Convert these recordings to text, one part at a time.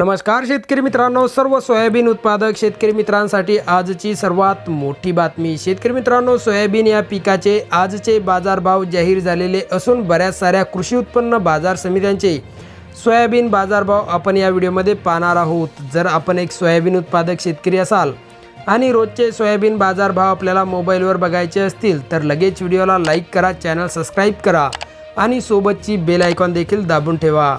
नमस्कार शेतकरी मित्रांनो. सर्व सोयाबीन उत्पादक शेतकरी मित्रांसाठी आजची सर्वात मोठी बातमी. शेतकरी मित्रांनो सोयाबीन या पिकाचे आजचे बाजारभाव जाहीर झालेले असून बऱ्याच साऱ्या कृषी उत्पन्न बाजार समित्यांचे सोयाबीन बाजारभाव आपण या व्हिडिओमध्ये पाहणार आहोत. जर आपण एक सोयाबीन उत्पादक शेतकरी असाल आणि रोजचे सोयाबीन बाजारभाव आपल्याला मोबाईलवर बघायचे असतील तर लगेच व्हिडिओला लाईक करा चॅनल सबस्क्राईब करा आणि सोबतची बेल आयकॉन देखील दाबून ठेवा.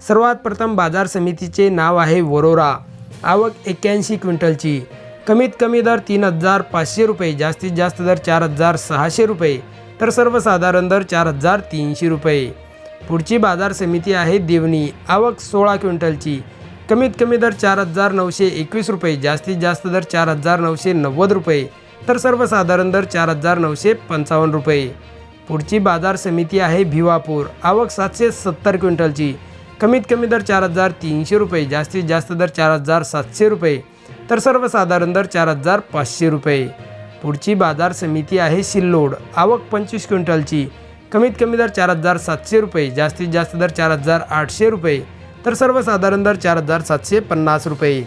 सर्वात प्रथम बाजार समितीचे नाव आहे वरोरा. आवक एक्क्याऐंशी क्विंटलची. कमीत कमी दर तीन हजार पाचशे रुपये जास्तीत जास्त दर चार हजार सहाशे रुपये तर सर्वसाधारण दर चार हजार तीनशे रुपये. पुढची बाजार समिती आहे देवणी. आवक सोळा क्विंटलची. कमीत कमी दर चार हजार नऊशे एकवीस रुपये जास्तीत जास्त दर चार हजार नऊशे नव्वद रुपये तर सर्वसाधारण दर चार हजार नऊशे पंचावन्न रुपये. पुढची बाजार समिती आहे भिवापूर. आवक सातशे सत्तर क्विंटलची. कमीत कमी दर चार हजार तीनशे रुपये जास्तीत जास्त दर चार हजार सातशे रुपये तर सर्वसाधारण दर चार हजार पाचशे रुपये. पुढची बाजार समिती आहे सिल्लोड. आवक पंचवीस क्विंटलची. कमीत कमी दर चार हजार सातशे रुपये जास्तीत जास्त दर चार हजार आठशे रुपये तर सर्वसाधारण दर चार हजार सातशे पन्नास रुपये.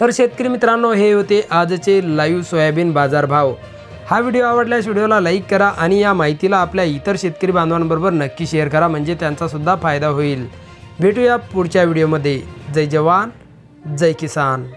तर शेतकरी मित्रांनो हे होते आजचे लाईव्ह सोयाबीन बाजारभाव. हा व्हिडिओ आवडल्यास व्हिडिओला लाईक करा आणि या माहितीला आपल्या इतर शेतकरी बांधवांबरोबर नक्की शेअर करा म्हणजे त्यांचासुद्धा फायदा होईल. भेटूया पुढच्या व्हिडिओमध्ये. जय जवान जय किसान.